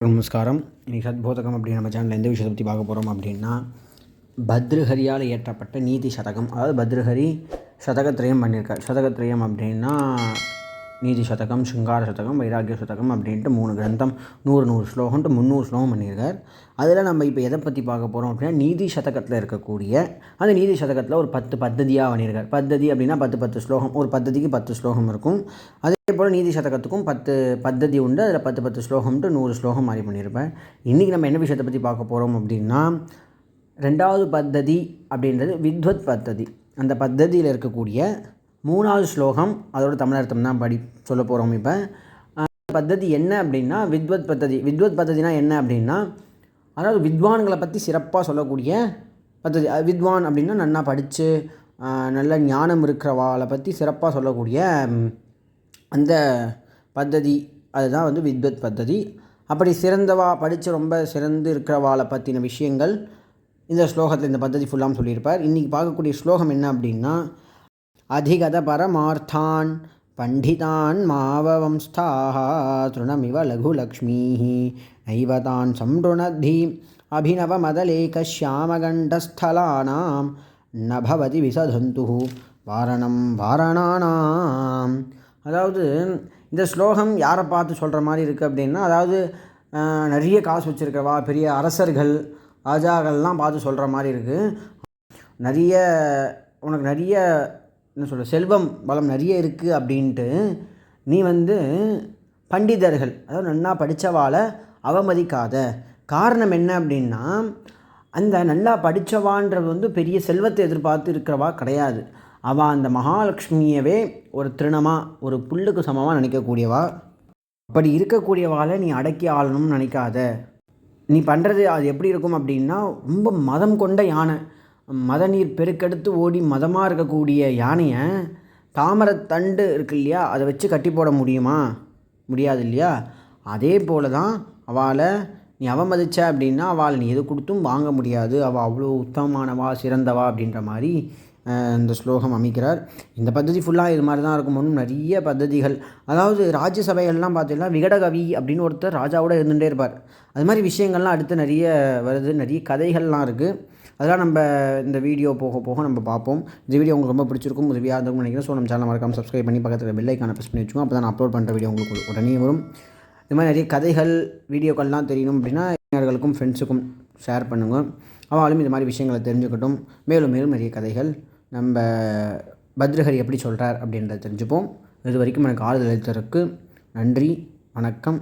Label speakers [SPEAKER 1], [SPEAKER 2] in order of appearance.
[SPEAKER 1] நமஸ்காரம். இன்றைக்கி சத்போதகம் அப்படின்னு நம்ம சேனலில் எந்த விஷயத்தை பற்றி பார்க்க போகிறோம் அப்படின்னா பத்ருஹரியால் இயற்றப்பட்ட நீதி சதகம். அதாவது பத்ருஹரி சதகத்திரயம் பண்ணியிருக்கார் சதகத்திரயம் அப்படின்னா நீதி சதகம் சிங்கார சதகம் வைராகிய சதகம் அப்படின்ட்டு மூணு கிரந்தம் நூறு நூறு ஸ்லோகம்ட்டு முந்நூறு ஸ்லோகம் பண்ணியிருக்கார். அதில் நம்ம இப்போ எதை பற்றி பார்க்க போகிறோம் அப்படின்னா நீதி சதகத்தில் இருக்கக்கூடிய அந்த நீதி சதகத்தில் ஒரு பத்து பத்ததியாக பண்ணியிருக்கார். பத்ததி அப்படின்னா பத்து பத்து ஸ்லோகம் ஒரு பத்ததிக்கு பத்து ஸ்லோகம் இருக்கும். அதே போல் நீதி சதகத்துக்கும் பத்து பத்ததி உண்டு அதில் பத்து பத்து ஸ்லோகம்ட்டு நூறு ஸ்லோகம் மாதிரி பண்ணியிருப்பேன் இன்றைக்கி நம்ம என்ன விஷயத்தை பற்றி பார்க்க போகிறோம் அப்படின்னா ரெண்டாவது பத்ததி அப்படின்றது வித்வத் பத்ததி. அந்த பத்ததியில் இருக்கக்கூடிய மூணாவது ஸ்லோகம் அதோட தமிழர்த்தம் தான் படி சொல்ல போகிறோம் இப்போ. பத்ததி என்ன அப்படின்னா வித்வத் பத்ததி வித்வத் பத்ததினா என்ன அப்படின்னா அதாவது வித்வான்களை பற்றி சிறப்பாக சொல்லக்கூடிய பத்ததி அது வித்வான் அப்படின்னா நல்லா படித்து நல்ல ஞானம் இருக்கிறவாளை பற்றி சிறப்பாக சொல்லக்கூடிய அந்த பத்ததி அதுதான் வந்து வித்வத் பத்ததி. அப்படி சிறந்தவா படித்து ரொம்ப சிறந்து இருக்கிறவாளை பற்றின விஷயங்கள் இந்த ஸ்லோகத்தில் இந்த பத்ததி ஃபுல்லாக சொல்லியிருப்பார். இன்றைக்கி பார்க்கக்கூடிய ஸ்லோகம் என்ன அப்படின்னா அதிகத பரமார்த்தான் பண்டிதான் மாவவம்ஸ்தாக திருணமிவ லகுலக்ஷ்மீ நைவதான் சம்ருணதி அபிநவமதலேகஷியாமகண்டஸ்தலானாம் நபவதி விசதந்து வாரணம் வாரணானாம். அதாவது இந்த ஸ்லோகம் யாரை பார்த்து சொல்கிற மாதிரி இருக்குது அப்படின்னா அதாவது நிறைய காசு வச்சுருக்கவா பெரிய அரசர்கள் ராஜாக்கள்லாம் பார்த்து சொல்கிற மாதிரி இருக்குது நிறைய உனக்கு நிறைய என்ன சொல்கிற செல்வம் வளம் நிறைய இருக்குது அப்படின்ட்டு நீ வந்து பண்டிதர்கள் அதாவது நல்லா படித்தவாளை அவமதிக்காத. காரணம் என்ன அப்படின்னா அந்த நல்லா படித்தவான்றது வந்து பெரிய செல்வத்தை எதிர்பார்த்து இருக்கிறவா கிடையாது. அவள் அந்த மகாலட்சுமியவே ஒரு திருணமாக ஒரு புல்லுக்கு சமமாக நினைக்கக்கூடியவா. அப்படி இருக்கக்கூடியவாளை நீ அடக்கி ஆளணும்னு நினைக்காத. நீ பண்ணுறது அது எப்படி இருக்கும் அப்படின்னா ரொம்ப மதம் கொண்ட யானை. மத நீர் பெருக்கெடுத்து ஓடி மதமாக இருக்கக்கூடிய யானையை தாமரை தண்டு இருக்கு இல்லையா அதை வச்சு கட்டி போட முடியுமா? முடியாது இல்லையா அதே போல் தான் அவளை நீ அவமதிச்ச அப்படின்னா அவளை நீ எது கொடுத்தும் வாங்க முடியாது. அவள் அவ்வளோ உத்தமமானவா சிறந்தவா அப்படின்ற மாதிரி இந்த ஸ்லோகம் அமைக்கிறார். இந்த பद्धதி ஃபுல்லாக இது மாதிரி தான் இருக்கும்னு நிறைய பद्धதிகள் அதாவது ராஜ்யசபைகள்லாம் பார்த்தீங்கன்னா விகடகவி அப்படின்னு ஒருத்தர் ராஜாவோட இருந்துகிட்டே இருப்பார். அது மாதிரி விஷயங்கள்லாம் அடுத்து நிறைய வருது. நிறைய கதைகள்லாம் இருக்குது அதெல்லாம் நம்ம இந்த வீடியோ போக போக நம்ம பார்ப்போம். இந்த வீடியோ உங்களுக்கு ரொம்ப பிடிச்சிருக்கும் உதவியாக இருந்திருக்கும் நினைக்கிறேன். ஸோ நம்ம சேனல் மறக்காமல் சப்ஸ்கிரைப் பண்ணி பக்கத்தில் பெல்லைக்கான ப்ரெஸ் பண்ணி வச்சுக்கோங்க. அப்போ தான் அப்லோட் பண்ணுற வீடியோ உங்களுக்கு உடனே வரும். இது மாதிரி நிறைய கதைகள் வீடியோக்கள்லாம் தெரியணும் அப்படின்னா இளைஞர்களுக்கும் ஃப்ரெண்ட்ஸுக்கும் ஷேர் பண்ணுங்கள் அவளும் இது மாதிரி விஷயங்களை தெரிஞ்சுக்கட்டும். மேலும் மேலும் நிறைய கதைகள். நம்ம பத்ரஹரி எப்படி சொல்கிறார் அப்படின்றத தெரிஞ்சுப்போம். இது வரைக்கும் எனக்கு ஆறுதல் எழுத்தருக்கு நன்றி வணக்கம்.